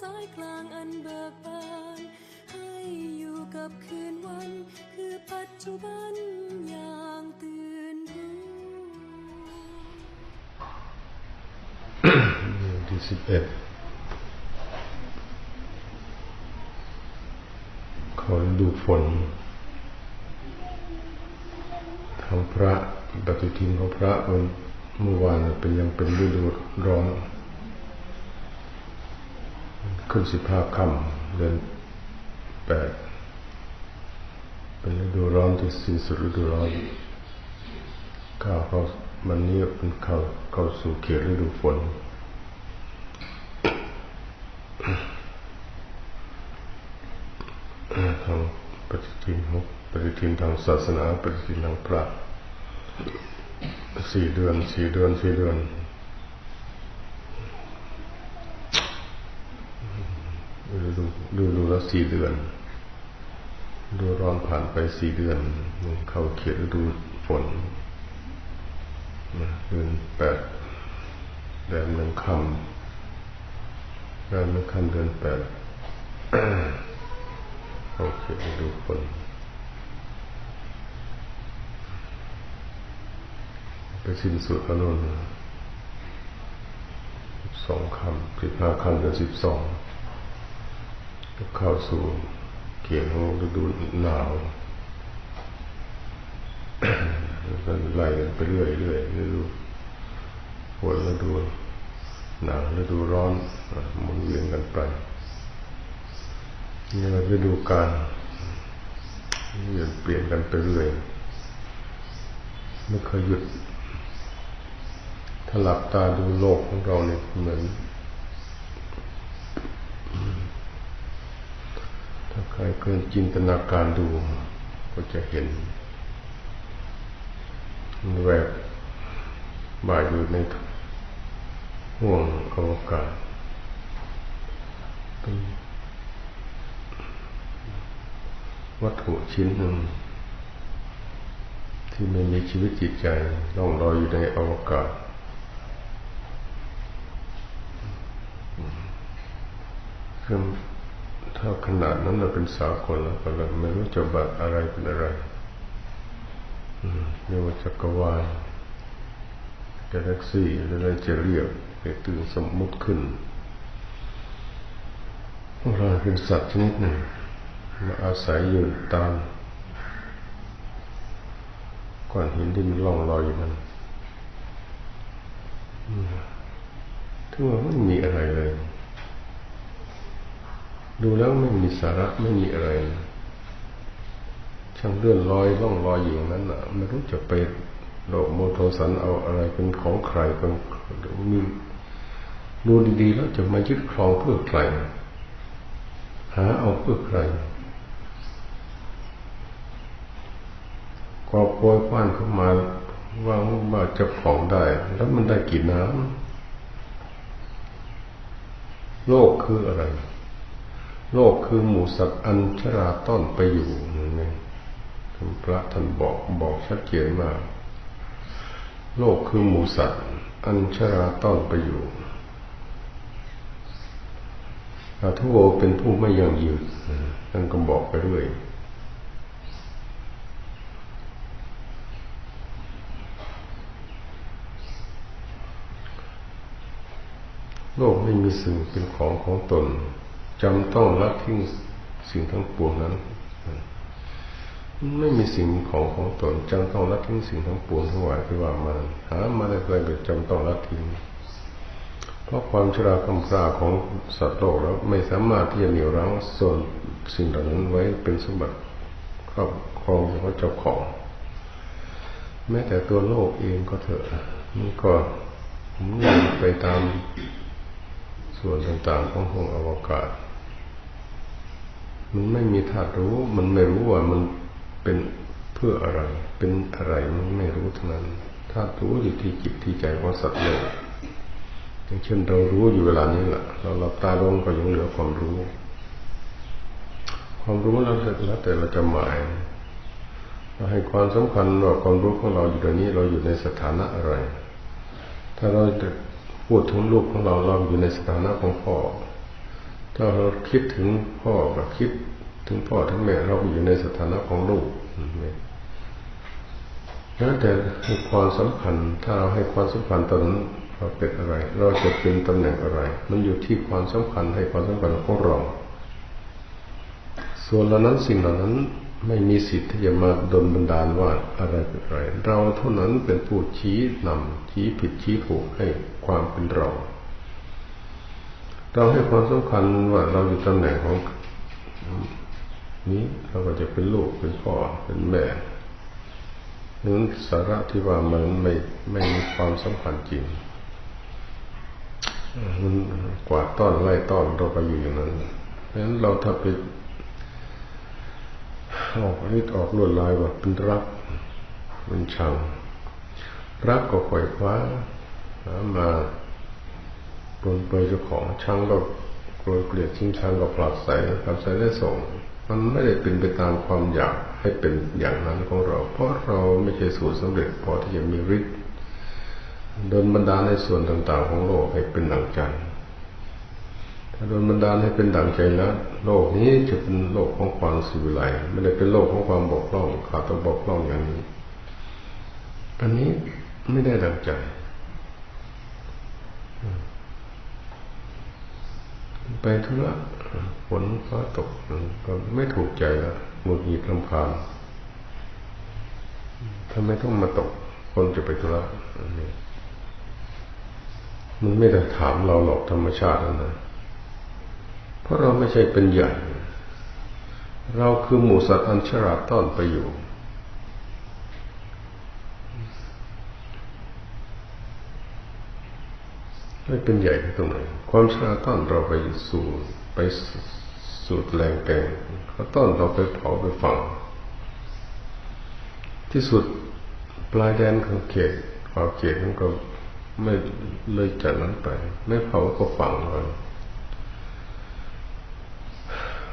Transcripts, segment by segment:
สายกลางอันเบิกบานให้อยู่กับคืนวัน คือปัจจุบันอย่างตื่นรู้ที่สิบเอ็ดเขาดูฝนทางพระปฏิทินของพระเมื่อวานเป็นยังเป็นฤดูร้อน ขึ้นสิบห้าค่ำเดือนแปดเป็นฤดูร้อนที่สิ้นสุดฤดูร้อนก้าวเข้าวันนี้เป็นเข้าเข้าสู่เขตฤดูฝน ทางปฏิทินของปฏิทินทางศาสนา ปฏิทินทางพระสี่เดือนสี่เดือนสี่เดือน ดูดูแล้วสี่เดือน ดูร้อนผ่านไปสี่เดือนเข้าเขตฤดูฝนเดือนแปดแดนหนึ่งคำแดนหนึ่งคำเดือนแปดโอเคดูคนไปสิ้นสุดแล้วนู่นสองคำสิบห้าคำเดือนสิบสอง ก็เข้าสู่เขียนของฤดูหนาวก็ไล่กันไปเรื่อยเรื่อยฤดูฝนฤดูหนาวฤดูร้อนหมุนเวียนกันไปนี่เราไปดูการเปลี่ยนเปลี่ยนกันไปเรื่อยไม่เคยหยุดถ้าหลับตาดูโลกของเราเนี่ยเหมือน ถ้าใครเคยจินตนาการดู ก็จะเห็นแวบ่ายอยู่ในห่วงอวกาศเป็นวัตถุชิ้นหนึ่ง ที่ไม่มีชีวิตจิตใจล่องลอยอยู่ในอวกาศคือ ถ้าขนาดนั้นเราเป็นสากลแล้วก็เราไม่รู้จะบัดอะไรเป็นอะไรเรียกว่าจักรวาลกาแล็กซี่อะไรจะเรียกให้ตื่นสมมุติขึ้นเราเป็นสัตว์ชนิดหนึ่งมาอาศัยอยู่ตามก้อนหินที่มันล่องลอยอยู่นั้นถึงว่าไม่มีอะไรเลย ดูแล้วไม่มีสาระไม่มีอะไรช่างเลื่อนลอยล่องลอยอยู่นั้นอะไม่รู้จะไปโลกโมโทสันเอาอะไรเป็นของใครเป็นมีดูดีๆแล้วจะมายึดครองเพื่อใคร หาเอาเพื่อใครก็โปรยคว้านเข้ามาว่าว่าจะของได้ แล้วมันได้กี่น้ำโลกคืออะไร โลกคือหมูสัตว์อันชราต้อนไปอยู่นั่นเองท่านพระท่านบอกบอกชัดเจนมากโลกคือหมูสัตว์ อันชราต้อนไปอยู่อาทุโวเป็นผู้ไม่ยั่งยืนท่านก็บอกไปเรื่อยโลกไม่มีสิ่งเป็นของของตน จำต้องละทิ้งสิ่งทั้งปวงนั้นไม่มีสิ่งของของตนจำต้องละทิ้งสิ่งทั้งปวงทั้งหลายที่ว่ามาหามาได้เลยเป็นจำต้องละทิ้งเพราะความชราคำพราของสัตว์โลกแล้วไม่สามารถที่จะเหนี่ยวรั้งส่วนสิ่งเหล่านั้นไว้เป็นสมบัติครอบครองของเจ้าของ แม้แต่ตัวโลกเองก็เถอะมันก็หมุนไปตามส่วนต่างๆของห้องอวกาศ มันไม่มีธาตุรู้ มันไม่รู้ว่ามันเป็นเพื่ออะไร เป็นอะไรมันไม่รู้เทั้งนั้นธาตุรู้อยู่ที่จิตที่ใจของสัตว์โลกอย่างเช่นเรารู้อยู่เวลานี้แหละเราหลับตาลงก็ยังเหลือความรู้ ความรู้แล้วแล้วแต่เราจะหมายเราให้ความสำคัญว่าความรู้ของเราอยู่ตรงนี้เราอยู่ในสถานะอะไร ถ้าเราจะพูดถึงลูกของเราเราอยู่ในสถานะของพ่อ ถ้าเราคิดถึงพ่อกับคิดถึงพ่อถึงแม่เราอยู่ในสถานะของลูกนี่ยแล้วแต่ให้ความสำคัญถ้าเราให้ความสำคัญตอนนั้นเราเป็นอะไร เราจะเป็นตำแหน่งอะไร มันอยู่ที่ความสำคัญให้ความสำคัญของเรา ส่วนเหล่านั้นสิ่งเหล่านั้นไม่มีสิทธิ์ที่จะมาดลบันดาลว่าอะไรเป็นอะไร เราเท่านั้นเป็นผู้ชี้นำชี้ผิดชี้ถูกให้ความเป็นเรา เราให้ความสำคัญว่าเราอยู่ตำแหน่งของ นี้เราก็จะเป็นลูกเป็นพ่อเป็นแม่นั้นสาระที่ว่ามันไม่ไม่มีความสำคัญจริงมันกวาดต้อนไล่ต้อนเราก็อยู่อย่างนั้นเพราะฉะนั้นเราถ้าไปออกฤทธิ์ออกลวดลายว่าเป็นรักมันชังรักก็ปล่อยคว้าหามา ปนเปื้อนเจ้าของชังก็โกรธเกลียดชิงชังก็ผลักใส่ผลักใส่ได้ส่ง มันไม่ได้เป็นไปตามความอยากให้เป็นอย่างนั้นของเรา เพราะเราไม่ใช่สูตรสำเร็จพอที่จะมีฤทธิ์โดนบันดาลในส่วนต่างๆ ของโลกให้เป็นดังใจถ้าโดนบันดาลให้เป็นดังใจแล้ว โลกนี้จะเป็นโลกของความสิวิไลไม่ได้เป็นโลกของความบกพร่องขาดตัวบกพร่องอย่างนี้ อันนี้ไม่ได้ดังใจ ไปธุระฝนฟ้าตกก็ไม่ถูกใจแล้วหงุดหงิดลำพานทำไมต้องมาตก คนจะไปธุระนี่มันไม่ได้ถามเราหรอกธรรมชาตินะเพราะเราไม่ใช่เป็นใหญ่ เราคือหมูสัตว์อันฉลาดต้อนไปอยู่ ไม่เป็นใหญ่ตรงไหนความฉลาต้อนเราไปสู่ไปสูดแรงแกงเขาต้อนเราไปเผาไปฝัง ที่สุดปลายแดนของเขตขอบเขตมันก็ไม่เลยจากนั้นไป ไม่เผาก็ฝังเลย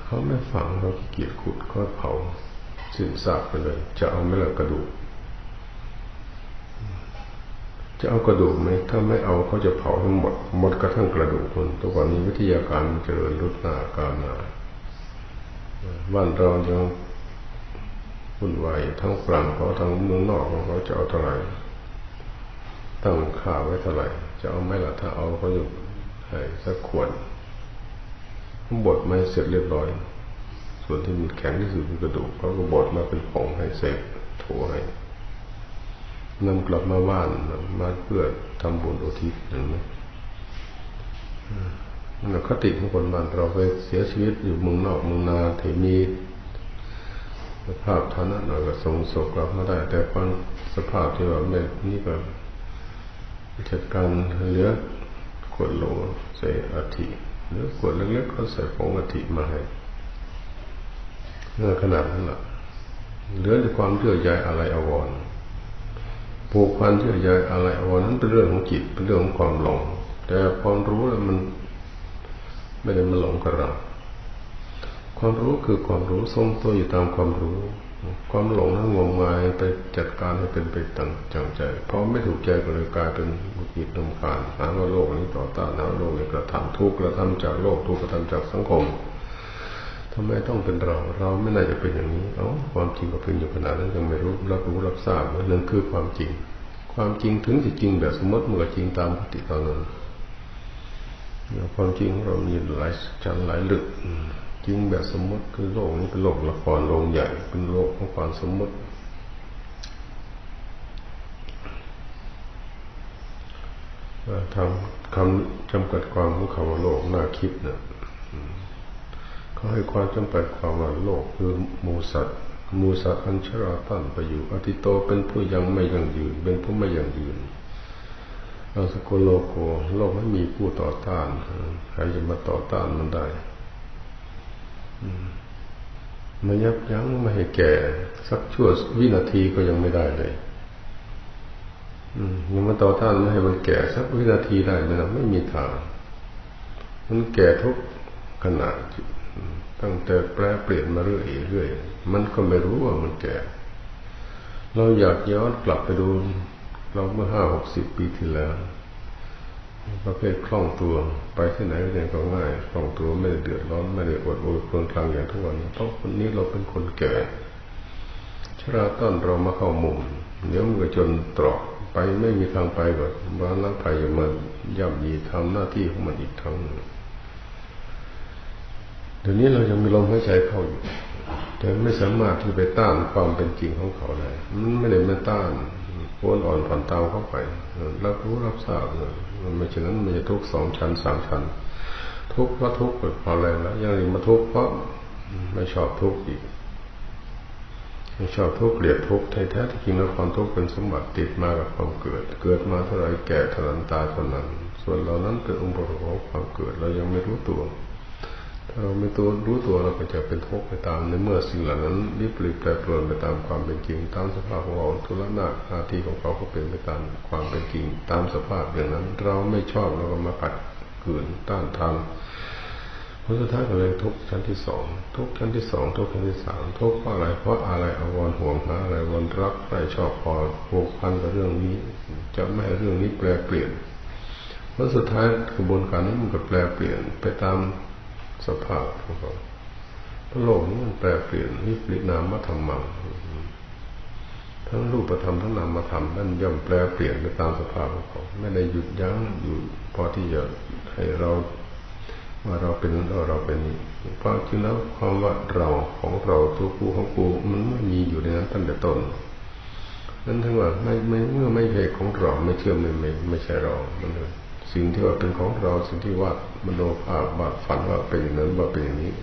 เขาไม่ฝังเราเกียดขุดก็เผาสิ้นซากไปเลย จะเอาไม่เหละกระดูก จะเอากระดูกไหมถ้าไม่เอาเขาจะเผาทั้งหมดหมดกระทั่งกระดูกคนตัวก่อนนี้วิทยาการเจริญรุดหน้าการมาบ้านเรายังวุ่นวายทั้งฝรั่งเขาทั้งเมืองนอกเขาจะเอาเท่าไหร่ตั้งค่าไว้เท่าไหร่ จะเอาไหมล่ะถ้าเอาเขาจะให้สักขวดบดไม่เสร็จเรียบร้อย ส่วนที่มันแข็งที่สุดคือกระดูกเขาก็บดมาเป็นผงให้เสร็จถูให้ นำกลับมาบ้านมาเพื่อทำบุญอุทิศเห็นไหมนั่นคติของคนบ้านเราไปเสียชีวิตอยู่เมืองนอกเมืองนาที่มีสภาพฐานะหน่อยก็ส่งศพกลับมาได้ แต่ความสภาพที่ว่าไม่นี่ก็จัดการเหลือขวดโหลใส่อาทิหรือขวดเล็กๆก็ใส่ผงอาทิมาให้เงื่อขนาดนั้นแหละเหลือในความเชื่อใจอะไรอวร ผูกพันเชื่อใจอะไรอวรนั้นเป็นเรื่องของจิตเป็นเรื่องของความหลง แต่ความรู้แล้วมัน ไม่ได้มาหลงกับเราความรู้คือความรู้ทรงตัวอยู่ตามความรู้ ความหลงนั้นงมงายไปจัดการให้เป็นไปต่างจังใจ เพราะไม่ถูกใจก็เลยกลายเป็นบุกิจลำคาญหาว่าโลกนี้ต่อต้านหาว่าโลกนี้กระทำทุกกระทำจากโลกทุกกระทำจากสังคม ทำไมต้องเป็นเรา เราไม่น่าจะเป็นอย่างนี้ เอ้าความจริงก็เป็นอยู่ขนาดนั้นยังไม่รู้รับรู้รับทราบนั่นคือความจริง ความจริงถึงจะจริงแบบสมมติมันก็จริงตามปฏิตอนนั้นความจริงเรามีหลายชั้นหลายลึกจริงแบบสมมติคือโลกนี้เป็นโลกละครโลกใหญ่เป็นโลกของความสมมติทำคำจำกัดความของคำว่าโลกน่าคิดนะ เขาให้ความจำกัดความว่าโลกคือมูสัตมูสัตอันชราตันไปอยู่อติโตเป็นผู้ยังไม่ยังยืน เป็นผู้ไม่ยังยืนเราสกุลโลโกโลกไม่มีผู้ต่อต้านใครจะมาต่อต้านมันได้มายับยั้งไม่ให้แก่ สักชั่ววินาทีก็ยังไม่ได้เลยยังมาต่อต้านไม่ให้มันแก่สักวินาทีได้ไหมไม่มีทาง มันแก่ทุกขณะตั้ ตั้งแต่แปรเปลี่ยนมาเรื่อยเรื่อยมันก็ไม่รู้ว่ามันแก่ เราอยากย้อนกลับไปดู เราเมื่อห้าหกสิบปีที่แล้วประเภทคล่องตัว ไปที่ไหนก็ยังก็ง่ายคล่องตัวไม่ได้เดือดร้อนไม่ได้อดโอยครวญครางอย่างทุกวันเพราะคนนี้เราเป็นคนแก่ชราต้อนเรามาเข้ามุมเดี๋ยวมันก็จนตรอกไปไม่มีทางไปก่อนบ้านล้างภัยมาย่ำยีทำหน้าที่ของมันอีกครั้งหนึ่ง เดี๋ยวนี้เรายังมีลมหายใจเข้าอยู่ แต่ไม่สามารถที่ไปต้านความเป็นจริงของเขาได้มันไม่ได้มาต้านโอนอ่อนผ่อนเตาเข้าไปรับรู้รับทราบมันไม่เช่นนั้นมันจะทุกข์สองชั้นสามชั้น ทุกเพราะทุกข์เกิดพอแรงแล้วยังมาทุกข์เพราะไม่ชอบทุกข์อีกไม่ชอบทุกข์เกลียดทุกข์แท้ที่จริงแล้วความทุกข์เป็นสมบัติติดมากับความเกิด เกิดมาเท่าไรแก่เท่านั้นตายเท่านั้น ส่วนเรานั้นเป็นองค์ประกอบของความเกิดเรายังไม่รู้ตัว ถ้าเราไม่ตัวรู้ตัวเราก็จะเป็นทุกข์ไปตามในเมื่อสิ่งเหล่านั้นรีบปลีแปรปรวนไปตามความเป็นจริง ตามสภาพของเราทุลนาหน้าที่ของเขาก็เป็นไปตามความเป็นจริง ตามสภาพอย่างนั้น เราไม่ชอบเราก็มาปัดขืนต้านทานผลสุดท้ายก็เลยทุกชั้นที่สองทุกชั้นที่สองทุกชั้นที่สามทุกเพราะอะไรเพราะอะไรอววรห่วงหาอะไรวนรักใครชอบพอผูกพันกับเรื่องนี้ จะไม่ให้เรื่องนี้แปลเปลี่ยนผลสุดท้ายกระบวนการนี้มันก็แปลเปลี่ยนไปตาม สภาพของเขาโลกนี้มันแปลเปลี่ยนวิปรินามธรรมังทั้งรูปธรรมทั้งนามธรรมนั่นย่อมแปลเปลี่ยนไปตามสภาพของเขาไม่ได้หยุดยั้งอยู่พอที่จะให้เราว่าเราเป็นเราเป็นนี้เพราะจริงแล้วความว่าเราของเราตัวกูของกูมันไม่มีอยู่ในนั้นตั้งแต่ต้นนั้นทั้งว่าไม่ไม่เมื่อไม่ใช่ของเราไม่เชื่อไม่ไม่ไม่ใช่เรามันเลย สิ่งที่ว่าเป็นของเราสิ่งที่วาดมโนภาพวาดฝันว่าเป็นอย่างนั้นว่าเป็นอย่างนี้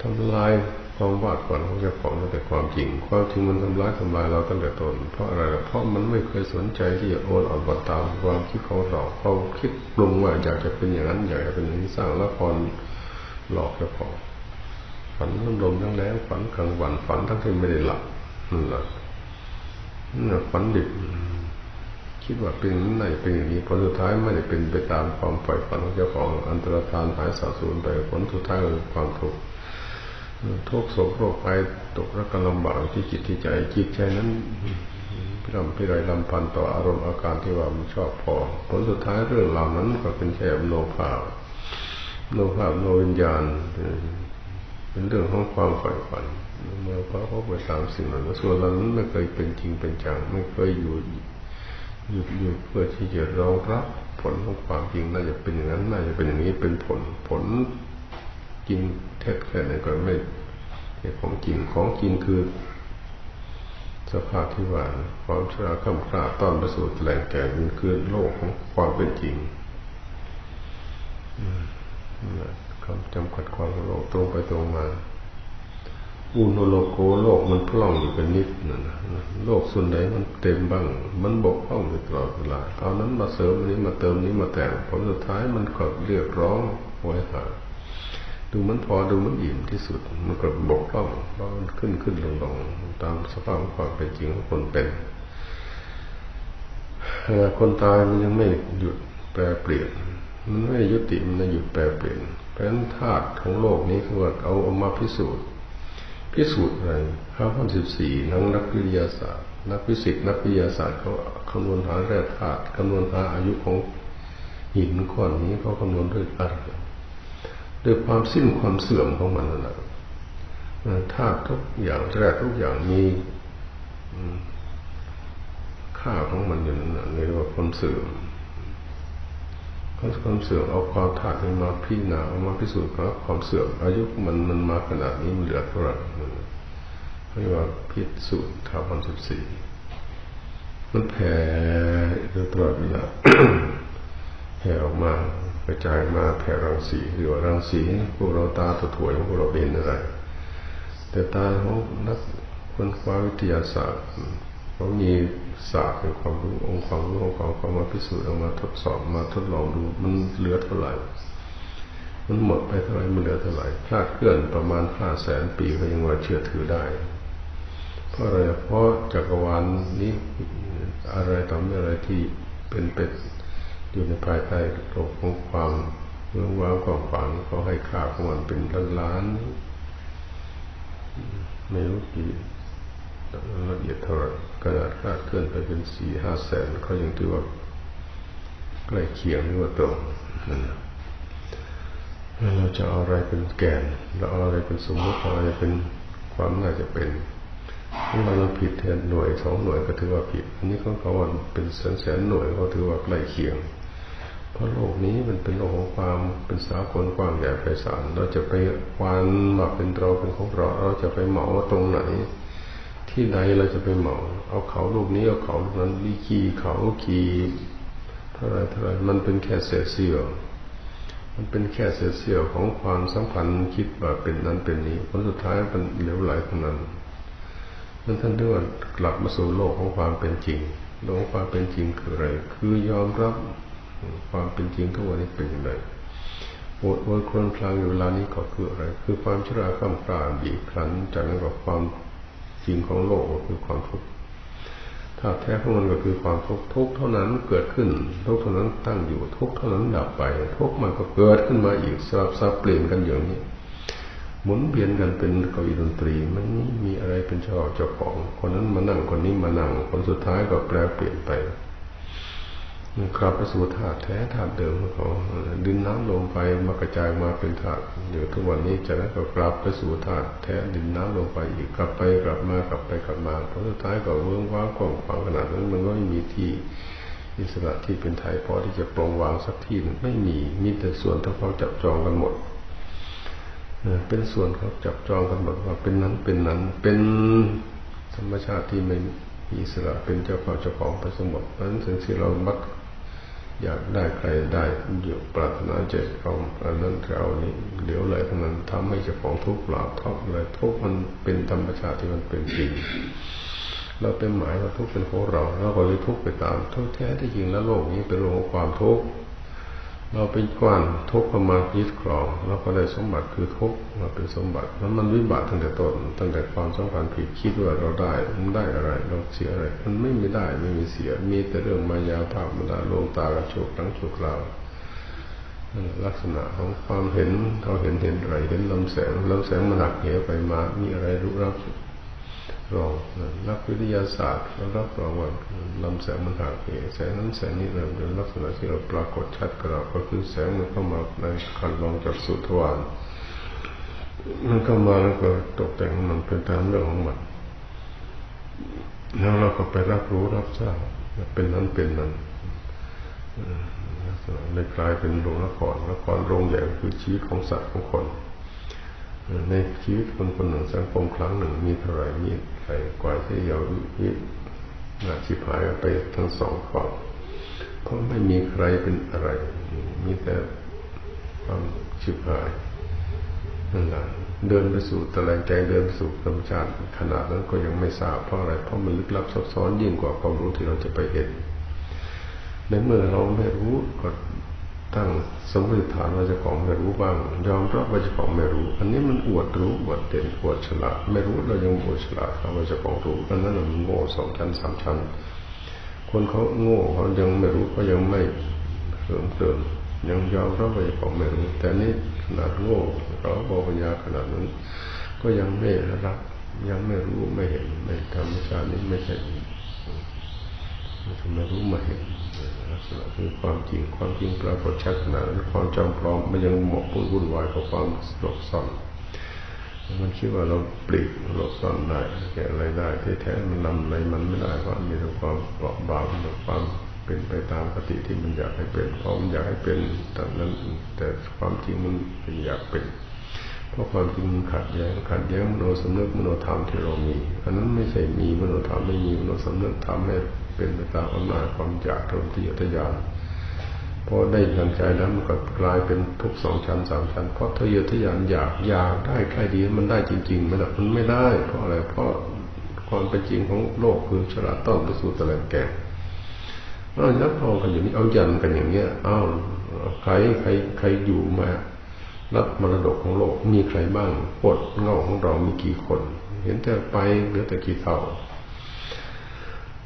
ทำลายความวาดฝันของเจ้าของตั้งแต่ความจริง ความจริงมันทำลายทำลายเราตั้งแต่ต้นเพราะอะไร เพราะมันไม่เคยสนใจที่จะโอนอ่อนบตามความคิดของเราเขาคิดปรุงว่าอยากจะเป็นอย่างนั้นอยากจะเป็นอย่างนี้สร้างละครหลอกเจ้าของฝันทั้งลมทั้งแรงฝันกลางวันฝันทั้งที่ไม่ได้หลับนั่นแหละฝันดิบ คิดว่าเป็นไหนเป็นอย่างนี้ผลสุดท้ายไม่ได้เป็นไปตามความฝ่ายฝันของเจ้าของอันตรธานหายสาสูญไปผลสุดท้ายคือความทุกข์ทุกโศกโรคภัยตกระกำลำบากที่จิตที่ใจจิตใจนั้นพิรำพิไรลำพันต่ออารมณ์อาการที่ว่ามันชอบพอ ผลสุดท้ายเรื่องเหล่านั้นก็เป็นแค่โนภาพโนภาพโนวิญญาณเป็นเรื่องของความฝ่ายฝันเมื่อพระเขาไปตามสิ่งนั้นส่วนเรานั้นไม่เคยเป็นจริงเป็นจังไม่เคยอยู่ หยุดหยุดเพื่อที่จะรองรับผลของความจริงน่าจะเป็นอย่างนั้นน่าจะเป็นอย่างนี้เป็นผลผลจริงเท็จแค่ไหนก็ไม่ใช่ของจริงของจริงคือ สภาพที่ว่าความชราข้ามคราต้อนประสูติแหล่งแก่นคือโลกของความเป็นจริงคำจำกัดความโลกตรงไปตรงมา อุโนโลโกโลกมันพล่องอยู่เป็นนิดนั่นนะโลกส่วนไหนมันเต็มบ้าง มันบกพร่องอยู่ตลอดเวลาเอานั้นมาเสริมอันนี้มาเติมนี้มาแต่งผลสุดท้ายมันก็เรียกร้องโหยหาดูมันพอดูมันอิ่มที่สุด มันก็บกพร่องเพราะมันขึ้นขึ้นลงลงตามสภาพความเป็นจริงของคนเป็นคนตายมันยังไม่หยุดแปรเปลี่ยนมันไม่ยุติมันหยุดแปรเปลี่ยนเพราะฉะนั้นธาตุของโลกนี้คือว่าเอาเอามาพิสูจน์ พิสูจน์อะไรห้าพันสิบสี่นักนักวิทยาศาสตร์ นักฟิสิกส์นักวิทยาศาสตร์เขาคำนวณหาแร่ธาตุคำนวณหาอายุของหินก้อนนี้เขาคำนวณด้วยอะไรด้วยความสิ้นความเสื่อมของมันนั่นะธาตุทุกอย่างแร่ทุกอย่างมีค่าของมันอยู่นั่นแหละเรียกว่าความเสื่อม ความเสื่อมเอาความธาตุมาพิจารณาเอามาพิสูจน์ว่าความเสื่อมอายุมันมันมาขนาดนี้มันเหลือเท่าไหร่เรียกว่าพิสูจน์ทาพันสิบสี่มันแผ่ตลอดเวลาแผ่ออกมากระจายมาแผ่รังสีหรือว่ารังสีพวกเราตาถั่วๆของพวกเราเป็นอะไรแต่ตาของนักคนควาวิทยาศาสตร์เขามี ศาสตร์เป็นความรู้องค์ความรู้ของเขาเขามาพิสูจน์เอามาทดสอบมาทดลองดูมันเหลือเท่าไหร่ มันหมดไปเท่าไหร่มันเหลือเท่าไหร่คลาดเคลื่อนประมาณห้าแสนปีก็ยังว่าเชื่อถือได้ เพราะอะไรเพราะจักรวาลนี้อะไรทำอมอะไรที่เป็นเป็ดอยู่ในภายใต้โลกของความเรื่องว้างความฝังเขาให้ค่าของมันเป็นล้านล้านไม่รู้กี่ ละเอียดเท่าไหร่ขนาดคาดเคลื่อนไปเป็นสี่ห้าแสนเขายังถือว่าใกล้เคียงหรือว่าตรงนั่นแหละเราจะเอาอะไรเป็นแกนเราเอาอะไรเป็นสมมติเอาอะไรเป็นความน่าจะเป็นถ้าเราผิดแทนหน่วยสองหน่วยก็ถือว่าผิด อันนี้ของเขาว่าเป็นแสนแสนหน่วยก็ถือว่าใกล้เคียง เพราะโลกนี้มันเป็นโลกของความเป็นสากลกว้างใหญ่ไพศาลเราจะไปควานมาเป็นเราเป็นของเราเราจะไปเหมาตรงไหน ที่ใดเราจะไปเหมา เอาเขาลูกนี้เอาเขาลูกนั้นวิคีเขาคีเท่าไรเท่าไรมันเป็นแค่เศษเสี้ยว มันเป็นแค่เศษเสี้ยวของความสัมพันธ์คิดว่าเป็นนั้นเป็นนี้ผลสุดท้ายมันเหลวไหลเทั้งนั้นนั่นท่านเรียกว่ากลับมาสู่โลกของความเป็นจริงโลกความเป็นจริงคืออะไร คือยอมรับความเป็นจริงทุกวันนี้เป็นอย่างไรโอดโอยครวญคลางอยู่เวลานี้ก็คืออะไร คือความชราข้ามกลางบีบคั้นจากนั้นก็ความ จริงของโลกก็คือความทุกข์ถ้าแท้ของมันก็คือความทุกข์ทุกเท่านั้นเกิดขึ้น ทุกเท่านั้นตั้งอยู่ทุกเท่านั้นดับไป ทุกมันก็เกิดขึ้นมาอีกสลับซับเปลี่ยนกันอย่างนี้หมุนเวียนกันเป็นกีดนตรีมันม่มีอะไรเป็นเจ้าเจ้าของ คนนั้นมานั่งคนนี้มานั่งคนสุดท้ายก็แปลเปลี่ยนไป กลับไปสู่ธาตุแท้ธาตุเดิมของเขาดินน้ำลมไฟมากระจายมาเป็นธาตุอยู่ทุกวันนี้จากนั้นก็กลับไปสู่ธาตุแท้ดินน้ำลมไฟอีกกลับไปกลับมากลับไปกลับมาผลสุดท้ายก็เวิ้งว้างกว้างขวางขนาดนั้นมันก็ไม่มีที่อิสระที่เป็นไทยพอที่จะปรงวางสักที่หนึ่งไม่มีมีแต่ส่วนที่เขาจับจองกันหมดเป็นส่วนเขาจับจองกันหมดว่าเป็นนั้นเป็นนั้นเป็นธรรมชาติที่ไม่มีอิสระเป็นเจ้าของเจ้าของไปสมบัตินั้นสิ่งที่เรามัก อยากได้ใครได้อยู่ปรารถนาจะเอาอันนั้นเอานี้เหลียวไหลทั้งนั้นทำให้เจ้าของทุกข์เปล่าทุกข์อะไรทุกข์มันเป็นธรรมชาติที่มันเป็นจริงเราเป็นหมายว่าทุกข์เป็นของเราเราก็เลยทุกข์ไปตามทุกข์แท้ที่จริงแล้วโลกนี้เป็นโลกของความทุกข์ เราเป็นกว้านทุกข์มายึดครองเราก็ได้สมบัติคือทุกข์มาเป็นสมบัตินั้นมันวิบัติตั้งแต่ต้นตั้งแต่ความสัมพันธ์ผิดคิดว่าเราได้มันได้อะไร เราเสียอะไร มันไม่มีได้ไม่มีเสีย มีแต่เรื่องมายาภาพมันดาลงตากระโชกทั้งโชกเราลักษณะของความเห็นเราเห็นเห็นอะไรเห็นลำแสงลำแสงมันหักเหไปมา มีอะไรรู้รับ รองนักวิทยาศาสตร์เรารับรองว่าลำแสงมันหักเหแสงนั้นแสงนี้เราเป็นลักษณะที่เราปรากฏชัดกับเราก็คือแสงมันเข้ามาในคันลองจากสุทวารมันเข้ามาแล้วก็ตกแต่งมันเป็นตามเรื่องของมันแล้วเราก็ไปรับรู้รับทราบเป็นนั้นเป็นนั้นเลยกลายเป็นโรงละครละครโรงใหญ่คือชีวิตของสัตว์ของคน ในชีวิตคนคนหนึ่งสังคมครั้งหนึ่งมีเท่าไรมีใครกว่าที่ยาววินาชิบหายไปทั้งสองฝั่งเพราะไม่มีใครเป็นอะไร มีแต่ความชิบหายนั่นแหละเดินไปสู่ตะแลงแกงเดินไปสู่ธรรมชาติขนาดนั้นก็ยังไม่ทราบเพราะอะไร เพราะมันลึกลับซับซ้อนยิ่งกว่าความรู้ที่เราจะไปเห็นในเมื่อเราไม่รู้ก็ ตั้งสมมติฐานว่าจ้าของไม่รู้บ้าง ยอมรับว่าจ้าของไม่รู้ อันนี้มันอวดรู้อวดเด่นอวดฉลาด ไม่รู้เรายังอวดฉลาดเขาว่าจ้าของรู้อันนั้นมันโง่สองชั้นสามชั้น คนเขาโง่เขายังไม่รู้เขายังไม่เสริมเติมยังยอมรับว่าจ้าของไม่รู้ แต่นี่ขนาดโง่เขาบอกปัญญาขนาดนั้น ก็ยังไม่รับยังไม่รู้ไม่เห็นไม่ธรรมชาตินี้ไม่ใช่ไม่รู้ไมาเห็น ลักษณะคือความจริงความจริงปรากฏชัดขนาดนั้นความจำปลอมมันยังหมกปุ่นวุ่นวายกับความหลบซ่อนมันคิดว่าเราปลีกหลบซ่อนได้แก่อะไรได้ที่แท้มันนำอะไรมันไม่ได้เพราะมีแต่ความเปราะบางมีความเป็นไปตามปฏิที่มันอยากให้เป็นเพราะมันอยากให้เป็นแต่นั้น แต่ความจริงมันเป็นอยากเป็นเพราะความจริงมันขัดแย้งขัดแย้งมโนสำนึกมโนธรรมที่เรามี อันนั้นไม่ใช่มีมโนธรรมไม่มีมโนสำนึกทำให้ เป็นไปตามอำนาจความอยากทนที่ทยานพอได้ทางใจแล้วมันก็กลายเป็นทุกสองชั้นสามชั้นเพราะทะเยอทะยานอยากอยากได้ใครดีมันได้จริงๆมันมันไม่ได้ เพราะอะไรเพราะความเป็นจริงของโลกคือฉลาดต้องไปสู่ตะแลงแก่เอายัดทองกันอย่างนี้เอายันกันอย่างเงี้ยอ้าวใครใครใครอยู่มารับมรดกของโลกมีใครบ้างปดเงาของเรามีกี่คน เห็นแต่ไปเหลือแต่กี่เท่า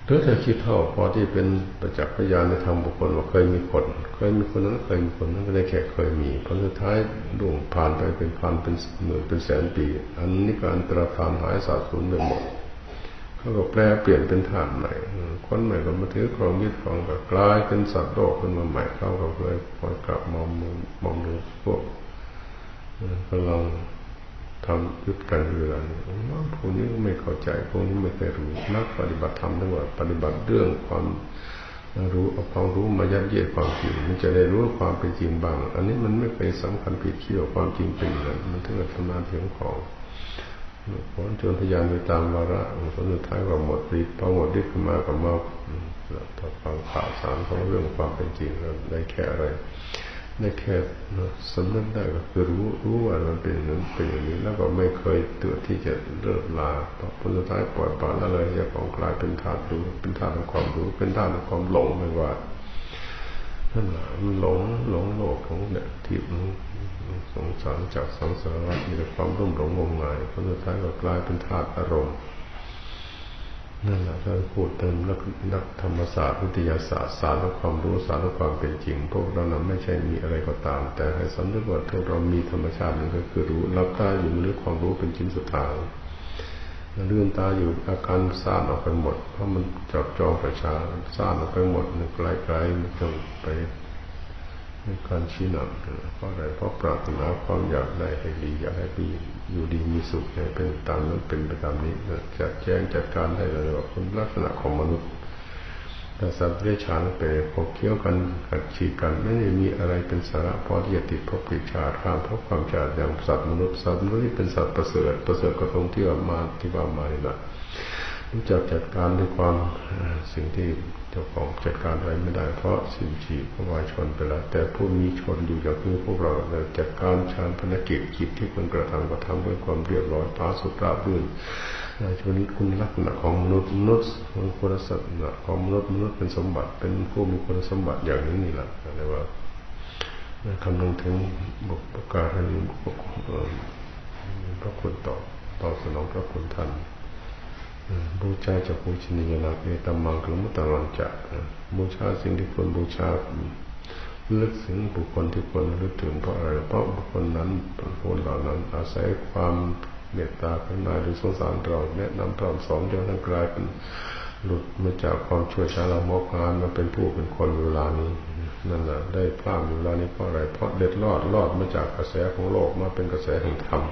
หรือถ้าคิดเท่าพอที่เป็นประจักษ์พยานในทางบุคคลว่าเคยมีคนเคยมีคนนั้นเคยมีคนนั้นก็ได้แค่เคยมีผลสุดท้ายดวงผ่านไปเป็นพันเป็นหมื่นเป็นแสนปี อันนี้การตราพานหายสาบสูญไปหมดเขาก็แปลเปลี่ยนเป็นฐานใหม่คนใหม่ก็มาถือครองยึดครองก็กลายเป็นสัตว์โลกขึ้นมาใหม่เขาก็เลยคอยกลับมองมองดูพวกกำลัง ทำยุดกันเรือนพวกนี้ไม่เข้าใจพวกนี้ไม่เคยรู้นักปฏิบัติธรรมทั้งหมดปฏิบัติเรื่องความรู้เอาความรู้มายัดเยียดความจริงมันจะได้รู้ความเป็นจริงบ้าง อันนี้มันไม่เคยสำคัญผิดเคี่ยวความจริงเป็นอย่างมันถึงจะทำงานเพียงของผลจนพยายามไปตามวาระผลสุดท้ายก็หมดฤทธิ์พอหมดฤทธิ์ขึ้นมาก็มาถ้าฟังข่าวสารของเรื่องความเป็นจริงแล้วได้แค่อะไร ได้แค่สำนึกได้ก็คือรู้รู้ว่ามันเป็นอย่างนั้นเป็นอย่างนี้แล้วก็ไม่เคยเตือนที่จะเลิกลาผลสุดท้ายปล่อยปละละเลยจะของกลายเป็นธาตุรู้เป็นธาตุของความรู้เป็นธาตุของความหลงไม่ว่านั่นแหละมันหลงหลงโลกของเนี่ยที่มันสงสารจากสังสารวัฏมีแต่ความรุ่มหลงงมงายผลสุดท้ายก็กลายเป็นธาตุอารมณ์ นั่นแหละถ้าพูดเติมนักนักธรรมศาสตร์วิทยาศาสตร์ศาสตร์และความรู้ศาสตร์และความเป็นจริง พวกเรานั้นไม่ใช่มีอะไรก็ตาม แต่ให้สำนึกว่าพวกเรามีธรรมชาตินึ่ก็คือรู้รับตาอยู่เรื่องความรู้เป็นชิ้นสุดท้ายเลื่อนตาอยู่อาการซ่านออกไปหมด เพราะมันจับจองประชาซ่านออกไปหมดไกลๆมันจงไป ในการชี้นำเพราะอะไรเพราะปรารถนาความอยากได้ให้ดีอยากให้ดีอยู่ดีมีสุขให้เป็นตามนั้นเป็นไปตามนี้จัดแจ้งจัดการได้เลยว่าคุณลักษณะของมนุษย์แต่สัตว์เลี้ยงฉานไปพบเคี้ยวกันกัดฉีกกันไม่ได้มีอะไรเป็นสาระพอที่จะติดพบปิชาติข้ามพบความชาติอย่างสัตว์มนุษย์สัตว์มนุษย์ที่เป็นสัตว์ประเสริฐประเสริฐก็ตรงที่ว่ามาที่ว่ามานี่แหละรู้จักจัดการด้วยความสิ่งที่ จ้าของจัดการอะไรไม่ได้ เพราะสิ่งชีพวายชนไปแล้ว แต่ผู้มีชนอยู่อย่างคือพวกเราจัดการชานพนักกิจจิตที่คนกระทำก็ทำด้วยความเรียบร้อยปาสุตราบื่นชนคุณลักษณะของมนุษย์มนุษย์คุณลักษณะของมนุษย์มนุษย์เป็นสมบัติเป็นผู้มีคุณสมบัติอย่างนี้นี่แหละเรียกว่าคำนึงถึงบุคการให้พระคุณต่อต่อสนองพระคุณท่าน บูชาจะบูชนียนาเอตัมังกลมุตตรังจะบูชาสิ่งที่ควรบูชาลึกถึงบุคคลที่ควรลึกถึงเพราะอะไรเพราะบุคคลนั้นบุคคลเหล่านั้น อาศัยความเมตตากรุณาหรือสงสารเราแนะนำพร่ำสอนจนทั้งกลายเป็นหลุดมาจากความช่วยชาละมกงานมาเป็นผู้เป็นคนเวลานี้นั่นแหละได้พลาดเวลานี้เพราะอะไรเพราะเด็ดรอดรอดมาจากกระแสของโลกมาเป็นกระแสแห่งธรรม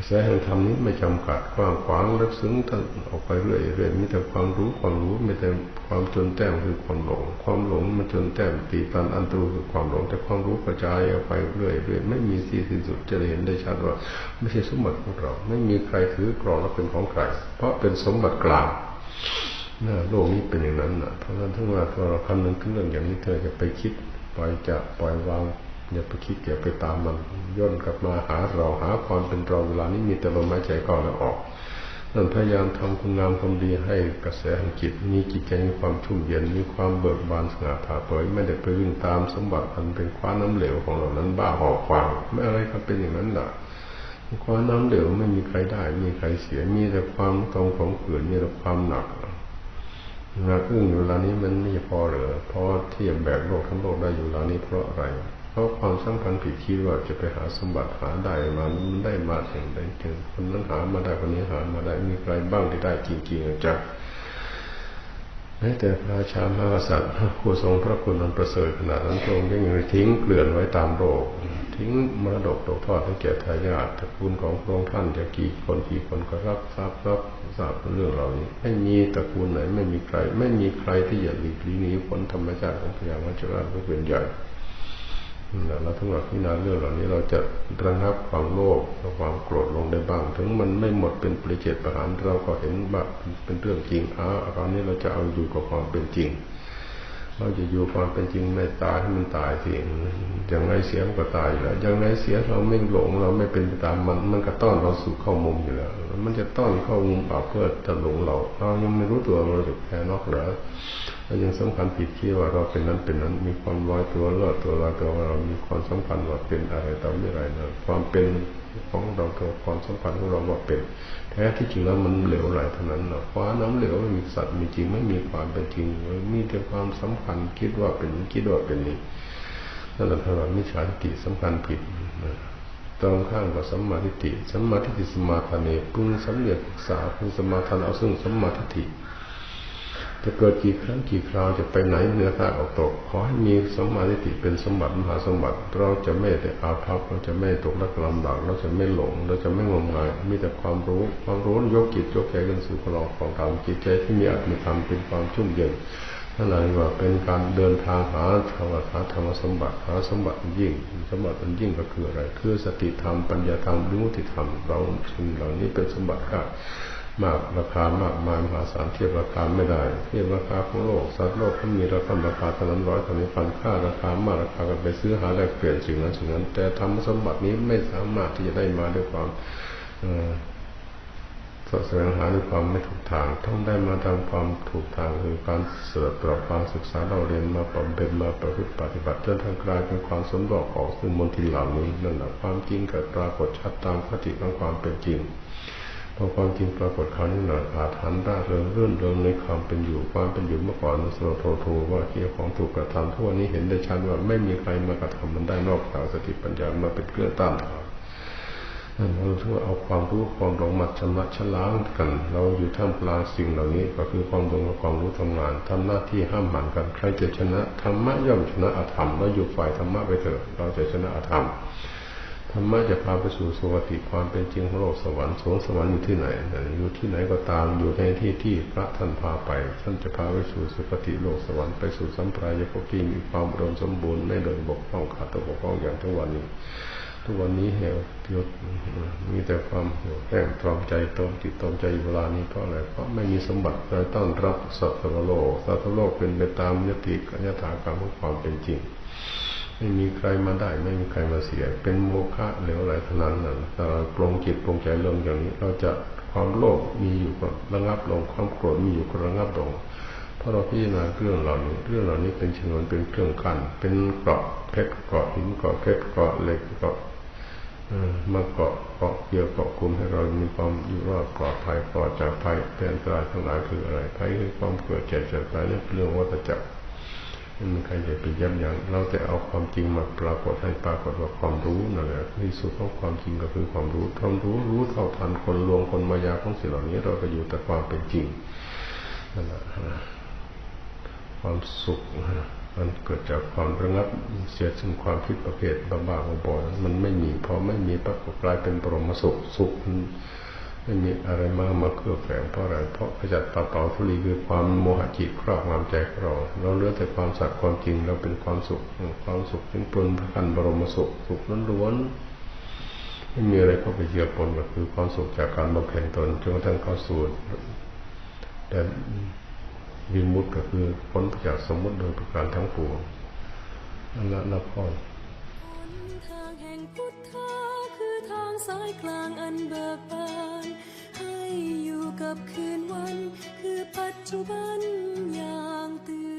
กระแสแห่งธรรมนี้ไม่จำกัดกว้างขวางลึกซึ้งท่านออกไปเรื่อยเรื่อยมีแต่ความรู้ความรู้ไม่แต่ความจนแต้มคือความหลง ความหลงมันจนแต้มตีตันอันตรูคือความหลง แต่ความรู้กระจายออกไปเรื่อยเรื่อยไม่มีที่สิ้นสุดจะเห็นได้ชัดว่า ไม่ใช่สมบัติของเรา ไม่มีใครถือกรองและเป็นของใคร เพราะเป็นสมบัติกลางนะโลกนี้เป็นอย่างนั้นนะเพราะฉะนั้นถ้าว่าเราคำนึงถึงเรื่องอย่างนี้เธอจะไปคิดปล่อยจะปล่อยวาง อย่าไปคิดอย่าไปตามมันย่นกลับมาหาเราหาความเป็นเราเวลานี้มีแต่ลมหายใจเข้าและออกนั่นพยายามทำคุณงามความดีให้กระแสแห่งจิตมีจิตใจมีความชุ่มเย็นมีความเบิกบานสง่าผ่าเผยไม่ได้ไปวิ่งตามสมบัติอันเป็นคว้าน้ำเหลวของเรานั้นบ้าหอกฟางไม่อะไรครับเป็นอย่างนั้นหรอกคว้าน้ำเหลวไม่มีใครได้ มีใครเสียมีแต่ความตรงของเขื่อนมีแต่ความหนักหนักอึ้งอยู่เวลานี้มันไม่พอเหรอเพราะเทียบแบกโลกทั้งโลกได้อยู่เวลานี้เพราะอะไร ราะความสำคัญผิดคิดว่าจะไปหาสมบัติหาได้มาได้มาถึงได้ถึงคนนั้นหามาได้คนนี้หามาได้มีใครบ้างที่ได้จริงๆจากแม้แต่พระราชามหากษัตริย์ผู้ทรงพระคุณนันประเสริฐขนาดนั้นทรงยังทิ้งเกลื่อนไว้ตามโลกทิ้งมรดกตกทอดให้แก่ทายาทตระกูลของพระองค์ท่านจะกี่คนกี่คนก็รับทราบรับทราบเรื่องเหล่านี้ไม่มีตระกูลไหนไม่มีใคร ไม่มีใครที่จะหลีกลี่หนีพ้นธรรมชาติของพญาวัชระผู้เป็นใหญ่ เราทั้งหมดที่นาเรื่องเหล่านี้เราจะระงับความโลภความโกรธลงได้บ้าง ถึงมันไม่หมดเป็นปริเจตประหารเราก็เห็นว่าเป็นเรื่องจริงอ้าตอนนี้เราจะเอาอยู่กับความเป็นจริง เราจะอยู่ความเป็นจริงไม่ตายให้มันตายสิอย่างไรเสียมันก็ตายอยู่แล้วอย่างไรเสียเราไม่หลงเราไม่เป็นไปตามมัน มันก็ต้อนเราสู่เข้ามุมอยู่แล้ว มันจะต้อนเข้ามุมเปล่าเพื่อจะหลงเราเรายังไม่รู้ตัวเราจะแพ้นอกเหรอเรายังสำคัญผิดคิดว่าเราเป็นนั้นเป็นนั้น มีความลอยตัวเลิศตัวลอยตัวเรามีความสำคัญว่าเป็นอะไรต่อไม่ไรนะความเป็นของเราตัวความสำคัญของเราว่าเป็น ท้ที่จริงแล้วมันเหลวไหลเท่านั้นนะฟ้าน้ำเหลวไม่มีสัตว์มีจริงไม่มีความเป็นจริงมีแต่ความสำคัญคิดว่าเป็นคิดว่าเป็นนี้นั่นแหละท่านว่ามิจฉาทิฏฐิสำคัญผิดนะตรงข้ามกับสัมมาทิฏฐิสัมมาทิฏฐิสมาทานเนพึงสำเร็จศึกษาพึงสมาทานเอาซึ่งสัมมาทิฏฐิ จะเกิดกี่ครั้งกี่คราวจะไปไหนเหนือใต้ออกตก ขอให้มีสมาทิฏฐิเป็นสมบัติมหาสมบัติ เราจะไม่แต่อาภัพเราจะไม่ตกลักลำบากเราจะไม่หลง เราจะไม่งมงายมีแต่ความรู้ ความรู้ยกจิตยกใจกันสู่พลังของธรรมจิตใจที่มีอัตมีธรรมเป็นความชุ่มเย็นนั่นแหละว่าเป็นการเดินทางหาธรรมหาธรรมสมบัติหาสมบัติอันยิ่ง สมบัติอันยิ่งก็คืออะไร คือสติธรรมปัญญาธรรมวิมุตติธรรมเราสิ่งเหล่านี้เป็นสมบัติครับ มากราคามากมายมหาศาลเทียบราคาไม่ได้ เทียบราคาของโลกสัตว์โลกเขามีราคาราคาเท่านั้นร้อยเท่านี้พันค่าราคามากราคากันไปซื้อหาแลกเปลี่ยนสิ่งนั้นสิ่งนั้น แต่ธรรมสมบัตินี้ไม่สามารถที่จะได้มาด้วยความเอ่อแสวงหาด้วยความไม่ถูกทางต้องได้มาตามความถูกทางคือการเสือตรอบความศึกษาเราเรียนมาปรับเป็นมาประพฤติปฏิบัติจนทางกลายเป็นความสมบอกของซึ่งมนทินเหล่านี้นั่นแหละความจริงเกิดปรากฏชัดตามคติของความเป็นจริง พอความจริงปรากฏครานี้หน่อยอาจหันร่าเริงเรื่นเริงในความเป็นอยู่ความเป็นอยู่เมื่อก่อนนั้นสโลโทโทว่าเกี่ยวของถูกกระทำทั่วนี้เห็นได้ชัดว่าไม่มีใครมากระทำมันได้นอกจากสติปัญญามาเป็นเครื่องต้านทานนั่นเราถือว่าเอาความรู้ความหลงมาชำระชล้างกัน เราอยู่ท่ามกลางสิ่งเหล่านี้ก็คือความหลงกับความรู้ทำงานทำหน้าที่ห้ามหันกัน ใครจะชนะธรรมะย่อมชนะอธรรมเราอยู่ฝ่ายธรรมะไปเถอะเราจะชนะอธรรม ธรรมะจะพาไปสู่สุคติความเป็นจริงของโลกสวรรค์สวงสวรรค์อยู่ที่ไหนอยู่ที่ไหนก็ตามอยู่ในที่ที่พระท่านพาไป ท่านจะพาไปสู่สุคติโลกสวรรค์ไปสู่สัมปรายภพที่มีความอุดมสมบูรณ์ไม่เดินบกพร่องขาดตกบกพร่องอย่างทุกวันนี้ ทุกวันนี้เหวเยดมีแต่ความเหี่ยวแห้งตรอมใจตรอมจิตตรอมใจอยู่เวลานี้เพราะอะไรเพราะไม่มีสมบัติใดต้อนรับสัตว์โลกสัตว์โลกเป็นไปตามยติกัญญาถากรรมของความเป็นจริง ไม่มีใครมาได้ ไม่มีใครมาเสีย เป็นโมฆะเหลวไหลเท่านั้นน่ะถ้าเราปรงจิตปรงใจลงอย่างนี้ เราจะความโลภมีอยู่ก็ระงับลง ความโกรธมีอยู่ก็ระงับลงเพราะเราพิจารณาเรื่องเหล่านี้ เรื่องเหล่านี้เป็นชนวนเป็นเครื่องกั้นเป็นเกราะเพชรเกราะหินเกราะเพชรเกราะเหล็กเกราะมาเกาะเกาะเกี่ยวเกาะกลุ่มให้เรามีความอยู่รอดปลอดภัยปลอดจากภัยเป็นอันตรายทั้งหลายคืออะไรภัยคือความเกิดเจ็บเจ็บตายนี่เรื่องวัฏจักร ม่มีใครจะไปย้ำยั้งเราแต่เอาความจริงมาปรากฏให้ปรากฏว่าความรู้นั่นแหละที่สุดของความจริงก็คือความรู้ความรู้รู้เท่าทันคนลวงคนมายาของสิ่งเหล่านี้ เราก็อยู่แต่ความเป็นจริงนั่นแหละความสุขมันเกิดจากความระงับเสียซึ่งความคิดประเภทบ้าๆบอๆมันไม่มีพอไม่มีปั๊บก็กลายเป็นปรมสุขสุข ไม่มีอะไรมากมาเคลือบแฝงเพราะอะไรเพราะขจัดปัดเป่าทุลีคือความโมหะจิตครอบงำใจของเราเราเหลือแต่ความสัตย์ความจริงเราเป็นความสุข ความสุขเป็นปนพระคันบรมสุขสุขล้วนๆไม่มีอะไรเข้าไปเกี่ยวปนก็คือความสุขจากการบำเพ็ญตนจนกระทั่งเข้าสู่แต่วิมุตติก็คือพ้นจากสมมติโดยประการทั้งปวงนั่นละละพ่อ สายกลางอันเบิกบานให้อยู่กับคืนวัน คือปัจจุบันอย่างตื่น